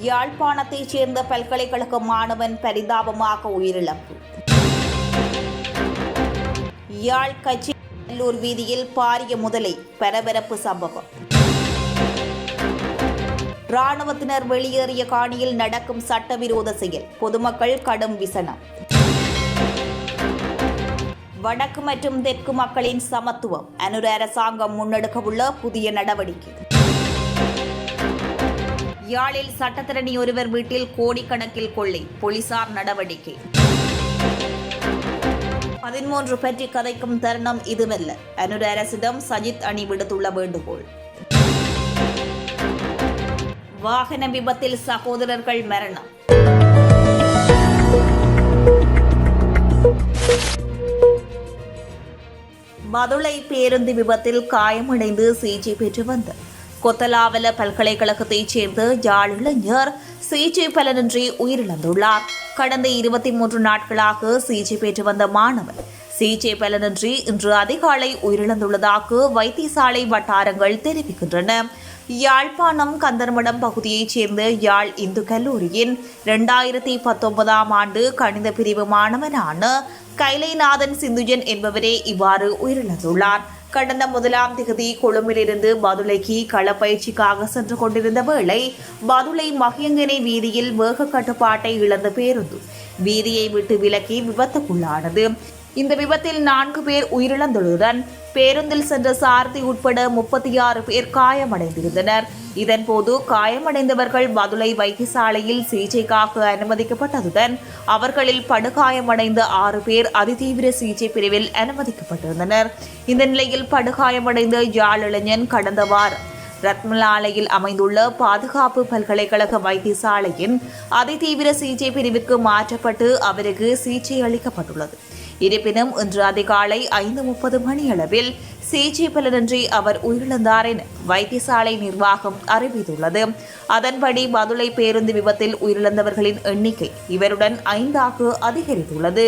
யாழ்ப்பாணத்தைச் சேர்ந்த பல்கலைக்கழக மாணவன் பரிதாபமாக உயிரிழப்பு. யாழ் கட்சி நல்லூர் வீதியில் பாரிய முதலை பரபரப்பு சம்பவம். ராணுவத்தினர் வெளியேறிய காணியில் நடக்கும் சட்டவிரோத செயல் பொதுமக்கள் கடும் விசனம். வடக்கு மற்றும் தெற்கு மக்களின் சமத்துவம் அனுர அரசாங்கம் முன்னெடுக்கவுள்ள புதிய நடவடிக்கை. யாழில் சட்டத்திரணி ஒருவர் வீட்டில் கோடிக்கணக்கில் கொள்ளை போலீசார் நடவடிக்கை. பதிமூன்று பற்றி கதைக்கும் தருணம் இதுவல்ல. அனுர அரசிடம் சஜித் அணி விடுத்துள்ள வேண்டுகோள். வாகன விபத்தில் சகோதரர்கள் மரணம். மதுளை பேருந்து விபத்தில் காயமடைந்து சிகிச்சை பெற்று வந்தார். கொத்தலாவல பல்கலைக்கழகத்தைச் சேர்ந்த யாழ் இளைஞர் சிகிச்சை பலனின்றி உயிரிழந்துள்ளார். கடந்த இருபத்தி மூன்று நாட்களாக சிகிச்சை பெற்று வந்த மாணவன் சிகிச்சை பலனின்றி இன்று அதிகாலை உயிரிழந்துள்ளதாக வைத்தியசாலை வட்டாரங்கள் தெரிவிக்கின்றன. யாழ்ப்பாணம் கந்தர்மடம் பகுதியைச் சேர்ந்த யாழ் இந்து கல்லூரியின் இரண்டாயிரத்தி பத்தொன்பதாம் ஆண்டு கணித பிரிவு மாணவனான கைலைநாதன் சிந்துஜன் என்பவரே இவ்வாறு உயிரிழந்துள்ளார். கடந்த முதலாம் திகதி கொழும்பிலிருந்து பதுளைக்கு களப்பயிற்சிக்காக சென்று கொண்டிருந்த வேளை பதுளை மகியங்கனை வீதியில் வேக கட்டுப்பாட்டை இழந்த பேருந்து வீதியை விட்டு விலக்கி விபத்துக்குள்ளானது. இந்த விபத்தில் நான்கு பேர் உயிரிழந்துள்ளதுடன் பேருந்தில் சென்ற சாரதி உட்பட முப்பத்தி ஆறு பேர் காயமடைந்திருந்தனர். இதன்போது காயமடைந்தவர்கள் மதுரை வைத்தியசாலையில் சிகிச்சைக்காக அனுமதிக்கப்பட்டதுடன் அவர்களில் படுகாயமடைந்த ஆறு பேர் அதிதீவிர சிகிச்சை பிரிவில் அனுமதிக்கப்பட்டிருந்தனர். இந்த நிலையில் படுகாயமடைந்த யாழ் இளைஞன் கடந்த வாரம் ரத்மலாலையில் அமைந்துள்ள பாதுகாப்பு பல்கலைக்கழக வைத்தியசாலையின் அதிதீவிர சிகிச்சை பிரிவுக்கு மாற்றப்பட்டு அவருக்கு சிகிச்சை அளிக்கப்பட்டுள்ளது. இருப்பினும் இன்று அதிகாலை ஐந்து முப்பது மணியளவில் சிகிச்சை பலனின்றி அவர் உயிரிழந்தார் என வைத்தியசாலை நிர்வாகம் அறிவித்துள்ளது. அதன்படி மதுளை பேருந்து விபத்தில் உயிரிழந்தவர்களின் எண்ணிக்கை இவருடன் ஐந்தாக அதிகரித்துள்ளது.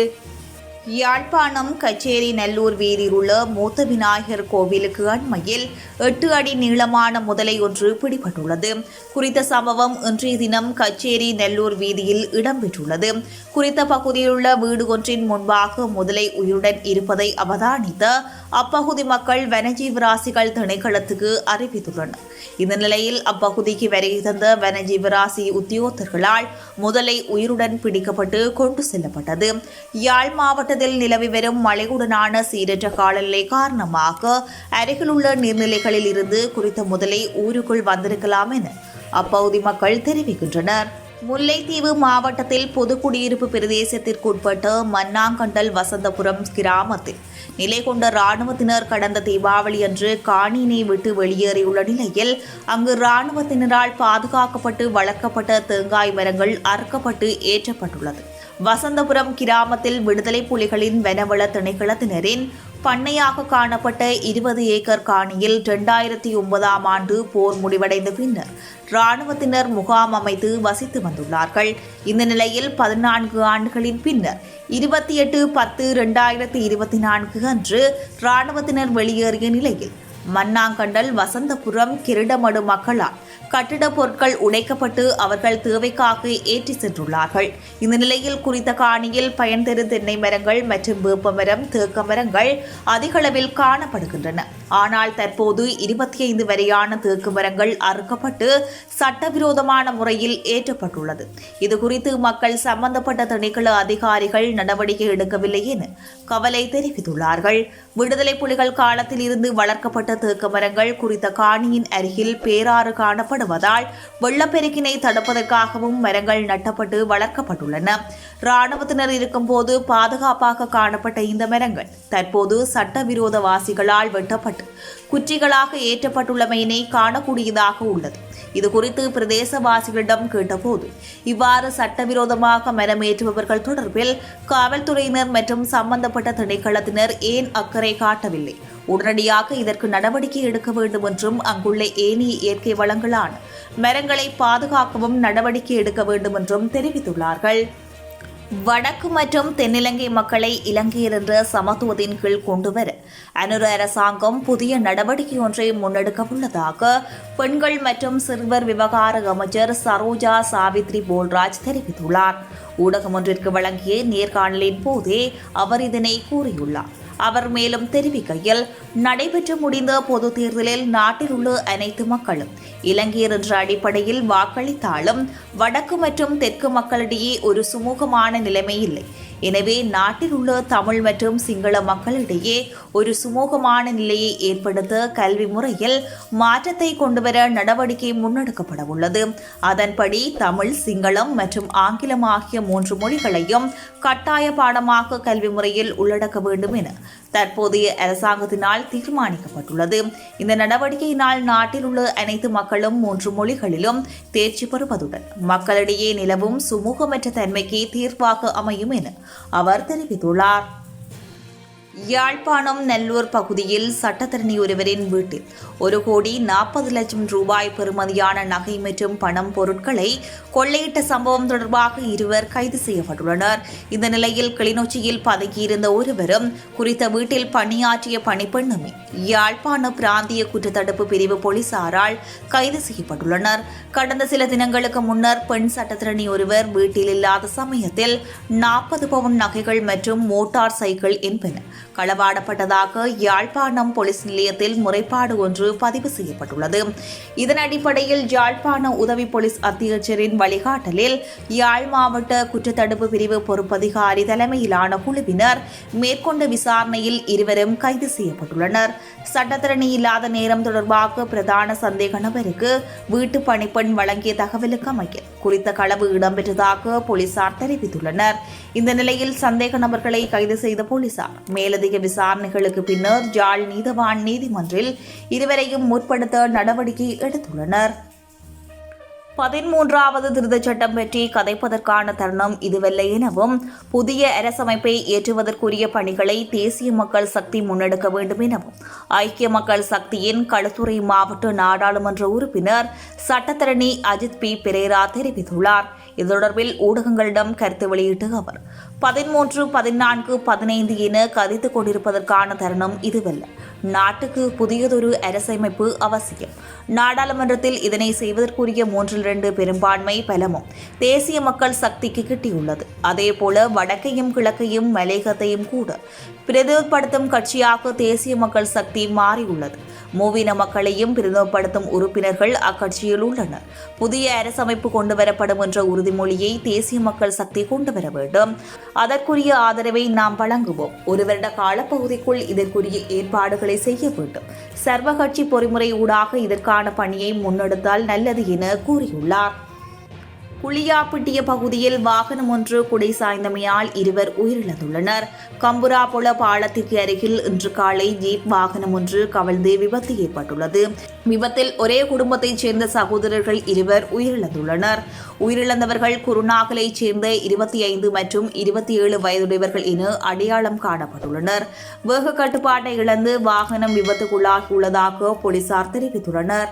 யாழ்ப்பாணம் கச்சேரி நல்லூர் வீதியில் உள்ள மூத்த விநாயகர் கோவிலுக்கு அண்மையில் எட்டு அடி நீளமான முதலை ஒன்று பிடிபட்டுள்ளது. குறித்த சம்பவம் இன்றைய தினம் கச்சேரி நெல்லூர் வீதியில் இடம்பெற்றுள்ளது. குறித்த பகுதியில் உள்ள வீடு ஒன்றின் முன்பாக முதலை உயிருடன் இருப்பதை அவதானித்த அப்பகுதி மக்கள் வனஜீவராசிகள் திணைக்களத்துக்கு அறிவித்துள்ளனர். இந்த நிலையில் அப்பகுதிக்கு வருகை தந்த வனஜீவராசி உத்தியோகத்தர்களால் முதலை உயிருடன் பிடிக்கப்பட்டு கொண்டு செல்லப்பட்டது. யாழ் மாவட்ட மாவட்டத்தில் நிலவி வரும் மழையுடனான சீரற்ற காலநிலை காரணமாக அருகிலுள்ள நீர்நிலைகளில் இருந்து குறித்த முதலை ஊருக்குள் வந்திருக்கலாம் என அப்பகுதி மக்கள் தெரிவிக்கின்றனர். முல்லைத்தீவு மாவட்டத்தில் பொதுக்குடியிருப்பு பிரதேசத்திற்குட்பட்ட மன்னாங்கண்டல் வசந்தபுரம் கிராமத்தில் நிலை கொண்ட இராணுவத்தினர் கடந்த தீபாவளி அன்று காணியினை விட்டு வெளியேறியுள்ள நிலையில் அங்கு இராணுவத்தினரால் பாதுகாக்கப்பட்டு வளர்க்கப்பட்ட தேங்காய் மரங்கள் அறுக்கப்பட்டு ஏற்றப்பட்டுள்ளது. வசந்தபுரம் கிராமத்தில் விடுதலை புலிகளின் வனவள திணைக்களத்தினரின் பண்ணையாக காணப்பட்ட இருபது ஏக்கர் காணியில் இரண்டாயிரத்தி ஒன்பதாம் ஆண்டு போர் முடிவடைந்த பின்னர் இராணுவத்தினர் முகாம் அமைத்து வசித்து வந்துள்ளார்கள். இந்த நிலையில் பதினான்கு ஆண்டுகளின் பின்னர் இருபத்தி எட்டு பத்து இரண்டாயிரத்தி இருபத்தி நான்கு அன்று இராணுவத்தினர் வெளியேறிய நிலையில் மன்னாங்கண்டல் வசந்தபுரம் கிருடமடு மக்களால் கட்டிடப் பொருட்கள் உடைக்கப்பட்டு அவர்கள் தேவைக்காக ஏற்றி சென்றுள்ளார்கள். இந்த நிலையில் குறித்த காணியில் பயன் தென்னை மரங்கள் மற்றும் வேப்ப மரம் தேக்க மரங்கள் அதிகளவில் காணப்படுகின்றன. ஆனால் தற்போது இருபத்தி ஐந்து வரையான தேக்கு மரங்கள் அறுக்கப்பட்டு சட்டவிரோதமான முறையில் ஏற்றப்பட்டுள்ளது. இது குறித்து மக்கள் சம்பந்தப்பட்ட திணைக்கள அதிகாரிகள் நடவடிக்கை எடுக்கவில்லை என கவலை தெரிவித்துள்ளார்கள். விடுதலை புலிகள் காலத்தில் இருந்து வளர்க்கப்பட்ட தேக்கு மரங்கள் குறித்த காணியின் அருகில் பேராறு காணப்படுவதால் வெள்ளப்பெருக்கினை தடுப்பதற்காகவும் மரங்கள் நட்டப்பட்டு வளர்க்கப்பட்டுள்ளன. இராணுவத்தினர் இருக்கும்போது பாதுகாப்பாக காணப்பட்ட இந்த மரங்கள் தற்போது சட்டவிரோத வாசிகளால் வெட்டப்பட்டு குற்றிகளாக ஏற்றப்பட்டுள்ளமையினை காணக்கூடியதாக உள்ளது. இது குறித்து பிரதேசவாசிகளிடம் கேட்டபோது இவ்வாறு சட்டவிரோதமாக மரமேற்றுபவர்கள் தொடர்பில் காவல்துறையினர் மற்றும் சம்பந்தப்பட்ட திணைக்களத்தினர் ஏன் அக்கறை காட்டவில்லை? உடனடியாக இதற்கு நடவடிக்கை எடுக்க வேண்டும் என்றும் அங்குள்ள ஏனைய இயற்கை வளங்களான மரங்களை பாதுகாக்கவும் நடவடிக்கை எடுக்க வேண்டும் என்றும் தெரிவித்துள்ளார்கள். வடக்கு மற்றும் தென்னிலங்கை மக்களை இலங்கையிலிருந்து சமத்துவத்தின் கீழ் கொண்டுவர அனுர அரசாங்கம் புதிய நடவடிக்கை ஒன்றை முன்னெடுக்க உள்ளதாக பெண்கள் மற்றும் சிறுவர் விவகார அமைச்சர் சரோஜா சாவித்ரி போல்ராஜ் தெரிவித்துள்ளார். ஊடகம் ஒன்றிற்கு வழங்கிய நேர்காணலின் போதே அவர் இதனை கூறியுள்ளார். அவர் மேலும் தெரிவிக்கையில் நடைபெற்று முடிந்த பொது தேர்தலில் நாட்டில் உள்ள அனைத்து மக்களும் இலங்கையர் என்ற அடிப்படையில் வாக்களித்தாலும் வடக்கு மற்றும் தெற்கு மக்களிடையே ஒரு சுமூகமான நிலைமை இல்லை. எனவே நாட்டில் உள்ள தமிழ் மற்றும் சிங்கள மக்களிடையே ஒரு சுமூகமான நிலையை ஏற்படுத்த கல்வி முறையில் மாற்றத்தை கொண்டுவர நடவடிக்கை முன்னெடுக்கப்பட உள்ளது. அதன்படி தமிழ் சிங்களம் மற்றும் ஆங்கிலம் ஆகிய மூன்று மொழிகளையும் கட்டாய பாடமாக கல்வி முறையில் உள்ளடக்க வேண்டும் என தற்போதைய அரசாங்கத்தினால் தீர்மானிக்கப்பட்டுள்ளது. இந்த நடவடிக்கையினால் நாட்டில் உள்ள அனைத்து மக்களும் மூன்று மொழிகளிலும் தேர்ச்சி பெறுவதுடன் மக்களிடையே நிலவும் சுமூகமற்ற தன்மைக்கு தீர்வாக அமையும் என அவர் தெரிவித்துள்ளார். யாழ்ப்பாணம் நல்லூர் பகுதியில் சட்டத்தரணி ஒருவரின் வீட்டில் ஒரு கோடி நாற்பது லட்சம் ரூபாய் பெறுமதியான நகை மற்றும் பணம் பொருட்களை கொள்ளையிட்ட சம்பவம் தொடர்பாக இருவர் கைது செய்யப்பட்டுள்ளனர். இந்த நிலையில் கிளிநொச்சியில் பதுங்கியிருந்த ஒருவரும் குறித்த வீட்டில் பணியாற்றிய பணிப்பெண்ணுமே யாழ்ப்பாண பிராந்திய குற்றத்தடுப்பு பிரிவு போலீசாரால் கைது செய்யப்பட்டுள்ளனர். கடந்த சில தினங்களுக்கு முன்னர் பெண் சட்டத்திரணி ஒருவர் வீட்டில் இல்லாத சமயத்தில் நாற்பது பவுன் நகைகள் மற்றும் மோட்டார் சைக்கிள் என்பன களவாடப்பட்டதாக யாழ்ப்பாணம் போலீஸ் நிலையத்தில் முறைப்பாடு ஒன்று பதிவு செய்யப்பட்டுள்ளது. இதன் அடிப்படையில் யாழ்ப்பாண உதவி போலீஸ் அத்தியட்சரின் வழிகாட்டலில் யாழ் மாவட்ட குற்றத்தடுப்பு பிரிவு பொறுப்பதிகாரி தலைமையிலான குழுவினர் மேற்கொண்ட விசாரணையில் இருவரும் கைது செய்யப்பட்டுள்ளனர். சட்டத்திறனி இல்லாத நேரம் தொடர்பாக பிரதான சந்தேக நபருக்கு வீட்டு பணிப்பெண் வழங்கிய தகவலுக்கு அமைய குறித்த களவு இடம்பெற்றதாக போலீசார் தெரிவித்துள்ளனர். இந்த நிலையில் சந்தேக நபர்களை கைது செய்த போலீசார் மேலும் மேலதிக விசாரணைகளுக்கு பின்னர் ஜாழ் நீதவான் நீதிமன்றில் இருவரையும் முற்படுத்த நடவடிக்கை எடுத்துள்ளனர். பதிமூன்றாவது திருத்தச் சட்டம் பற்றி கதைப்பதற்கான தருணம் இதுவல்ல எனவும் புதிய அரசமைப்பை ஏற்றுவதற்குரிய பணிகளை தேசிய மக்கள் சக்தி முன்னெடுக்க வேண்டும் எனவும் ஐக்கிய மக்கள் சக்தியின் களுத்துறை மாவட்ட நாடாளுமன்ற உறுப்பினர் சட்டத்தரணி அஜித் பி. பெரேரா தெரிவித்துள்ளார். இது தொடர்பில் ஊடகங்களிடம் கருத்து வெளியிட்ட அவர் பதிமூன்று பதினான்கு பதினைந்து என கதைத்துக் கொண்டிருப்பதற்கான தருணம் இதுவல்ல. நாட்டுக்கு புதியதொரு அரசமைப்பு அவசியம். நாடாளுமன்றத்தில் இதனை செய்வதற்குரிய மூன்றில் இரண்டு பெரும்பான்மை பலமும் தேசிய மக்கள் சக்திக்கு கிட்டியுள்ளது. அதேபோல வடக்கையும் கிழக்கையும் மலையகத்தையும் கூட பிரதிநிதிப்படுத்தும் கட்சியாக தேசிய மக்கள் சக்தி மாறியுள்ளது. மூவின மக்களையும் பிரதிநிதிப்படுத்தும் உறுப்பினர்கள் அக்கட்சியில் உள்ளனர். புதிய அரசமைப்பு கொண்டுவரப்படும் என்ற உறுதிமொழியை தேசிய மக்கள் சக்தி கொண்டு வர வேண்டும். அதற்குரிய ஆதரவை நாம் வழங்குவோம். ஒரு வருட காலப்பகுதிக்குள் இதற்குரிய ஏற்பாடுகளை செய்ய வேண்டும். சர்வகட்சி பொறிமுறை ஊடாக இதற்கான பணியை முன்னெடுத்தால் நல்லது என கூறியுள்ளார். குளியாப்பட்டிய பகுதியில் வாகனம் ஒன்று குடை சாய்ந்தமையால் இருவர் உயிரிழந்துள்ளனர். கம்புராபுல பாலத்திற்கு அருகில் இன்று காலை ஜீப் வாகனம் ஒன்று கவிழ்ந்து விபத்து ஏற்பட்டுள்ளது. விபத்தில் ஒரே குடும்பத்தைச் சேர்ந்த சகோதரர்கள் இருவர் உயிரிழந்துள்ளனர். உயிரிழந்தவர்கள் குருநாகலைச் சேர்ந்த இருபத்தி ஐந்து மற்றும் இருபத்தி ஏழு வயதுடையவர்கள் என அடையாளம் காணப்பட்டுள்ளனர். வேக கட்டுப்பாட்டை இழந்து வாகனம் விபத்துக்குள்ளாகியுள்ளதாக போலீசார் தெரிவித்துள்ளனர்.